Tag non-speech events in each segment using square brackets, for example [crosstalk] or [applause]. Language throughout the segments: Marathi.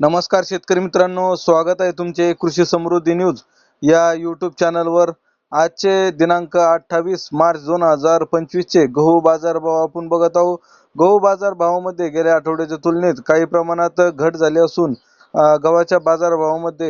नमस्कार शेतकरी मित्रांनो स्वागत आहे तुमचे कृषी समृद्धी न्यूज या यूट्यूब चॅनलवर आजचे दिनांक अठ्ठावीस मार्च दोन हजार पंचवीसचे गहू बाजारभाव आपण बघत आहोत. गहू बाजारभावामध्ये गेल्या आठवड्याच्या तुलनेत काही प्रमाणात घट झाली असून गव्हाच्या बाजारभावामध्ये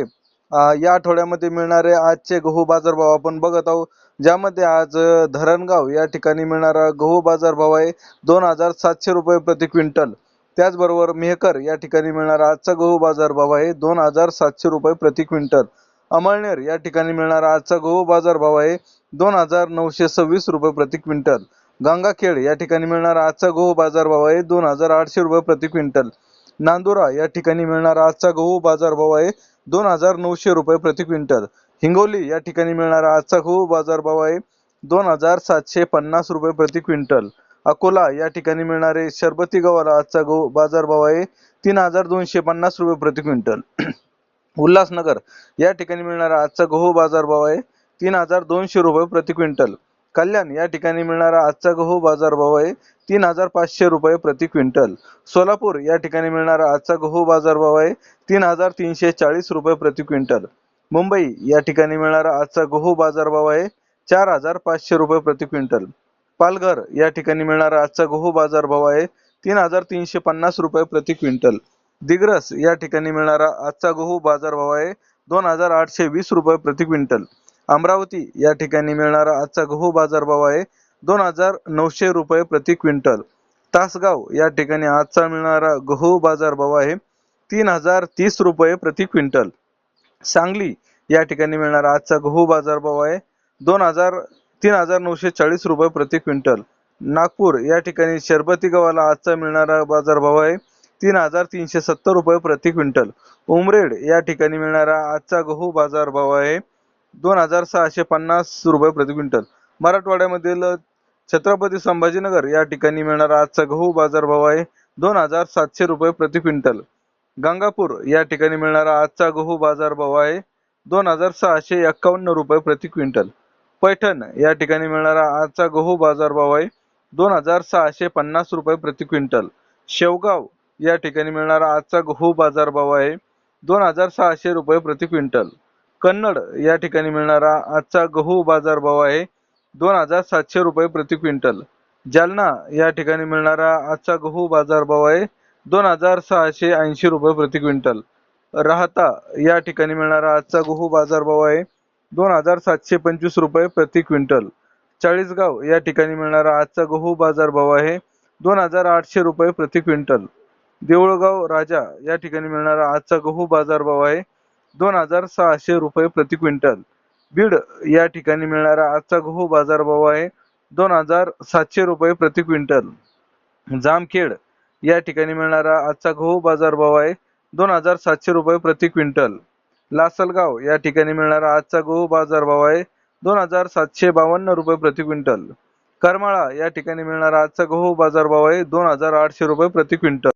या आठवड्यामध्ये मिळणारे आजचे गहू बाजारभाव आपण बघत आहोत. ज्यामध्ये आज धरणगाव या ठिकाणी मिळणारा गहू बाजारभाव आहे दोन हजार सातशे रुपये प्रति क्विंटल. त्याचबरोबर मेहकर या ठिकाणी मिळणारा आजचा गहू बाजार भाव आहे दोन हजार सातशे रुपये प्रति क्विंटल. अमळनेर या ठिकाणी मिळणारा आजचा गहू बाजार भाव आहे दोन हजार नऊशे सव्वीस रुपये प्रति क्विंटल. गंगाखेड या ठिकाणी मिळणारा आजचा गहू बाजार भाव आहे दोन हजार आठशे रुपये प्रति क्विंटल. नांदुरा या ठिकाणी मिळणारा आजचा गहू बाजार भाव आहे दोन हजार नऊशे रुपये प्रति क्विंटल. हिंगोली या ठिकाणी मिळणारा आजचा गहू बाजार भाव आहे दोन हजार सातशे पन्नास रुपये प्रति क्विंटल. अकोला या ठिकाणी मिळणारे शरबती गव्हाला आजचा गहू बाजारभाव आहे तीन हजार दोनशे पन्नास रुपये प्रति क्विंटल. [clears throat] उल्हासनगर या ठिकाणी मिळणारा आजचा गहू बाजारभाव आहे तीन हजार दोनशे रुपये प्रति क्विंटल. कल्याण या ठिकाणी मिळणारा आजचा गहू बाजारभाव आहे तीन हजार पाचशे रुपये प्रति क्विंटल. सोलापूर या ठिकाणी मिळणारा आजचा गहू बाजारभाव आहे तीन हजार तीनशे चाळीस रुपये प्रति क्विंटल. मुंबई या ठिकाणी मिळणारा आजचा गहू बाजारभाव आहे चार हजार पाचशे रुपये प्रति क्विंटल. पालघर या ठिकाणी मिळणारा आजचा गहू बाजार भाव आहे तीन हजार तीनशे पन्नास रुपये प्रति क्विंटल. दिग्रस या ठिकाणी मिळणारा आजचा गहू बाजार भाव आहे दोन हजार आठशे वीस रुपये प्रति क्विंटल. अमरावती या ठिकाणी मिळणारा आजचा गहू बाजार भाव आहे दोन हजार नऊशे रुपये प्रति क्विंटल. तासगाव या ठिकाणी आजचा मिळणारा गहू बाजार भाव आहे तीन हजार तीस रुपये प्रति क्विंटल. सांगली या ठिकाणी मिळणारा आजचा गहू बाजार भाव आहे दोन हजार तीन हजार नऊशे चाळीस रुपये प्रति क्विंटल. नागपूर या ठिकाणी शरबती गव्हाला आजचा मिळणारा बाजारभाव आहे तीन हजार तीनशे सत्तर रुपये प्रति क्विंटल. उमरेड या ठिकाणी मिळणारा आजचा गहू बाजारभाव आहे दोन हजार सहाशे पन्नास रुपये प्रति क्विंटल. मराठवाड्यामधील छत्रपती संभाजीनगर या ठिकाणी मिळणारा आजचा गहू बाजारभाव आहे दोन हजार सातशे रुपये प्रति क्विंटल. गंगापूर या ठिकाणी मिळणारा आजचा गहू बाजारभाव आहे दोन हजार सहाशे एक्कावन्न रुपये प्रति क्विंटल. पैठण या ठिकाणी मिळणारा आजचा गहू बाजारभाव आहे दोन हजार सहाशे पन्नास रुपये प्रति क्विंटल. शेवगाव या ठिकाणी मिळणारा आजचा गहू बाजारभाव आहे दोन हजार सहाशे रुपये प्रति क्विंटल. कन्नड या ठिकाणी मिळणारा आजचा गहू बाजारभाव आहे दोन हजार सातशे रुपये प्रति क्विंटल. जालना या ठिकाणी मिळणारा आजचा गहू बाजारभाव आहे दोन हजार सहाशे ऐंशी रुपये प्रति क्विंटल. राहता या ठिकाणी मिळणारा आजचा गहू बाजारभाव आहे दोन हजार सातशे पंचवीस रुपये प्रति क्विंटल. चाळीसगाव या ठिकाणी मिळणारा आजचा गहू बाजार भाव आहे दोन हजार आठशे रुपये प्रति क्विंटल. देऊळगाव राजा या ठिकाणी मिळणारा आजचा गहू बाजार भाव आहे दोन हजार सहाशे रुपये प्रति क्विंटल. बीड या ठिकाणी मिळणारा आजचा गहू बाजार भाव आहे दोन हजार सातशे रुपये प्रति क्विंटल. जामखेड या ठिकाणी मिळणारा आजचा गहू बाजार भाव आहे दोन हजार सातशे रुपये प्रति क्विंटल. लासलगाव या ठिकाणी मिळणारा आजचा गहू बाजार भाव आहे दोन हजार सातशे बावन्न रुपये प्रति क्विंटल. करमाळा या ठिकाणी मिळणारा आजचा गहू बाजार भाव आहे दोन हजार आठशे रुपये प्रति क्विंटल.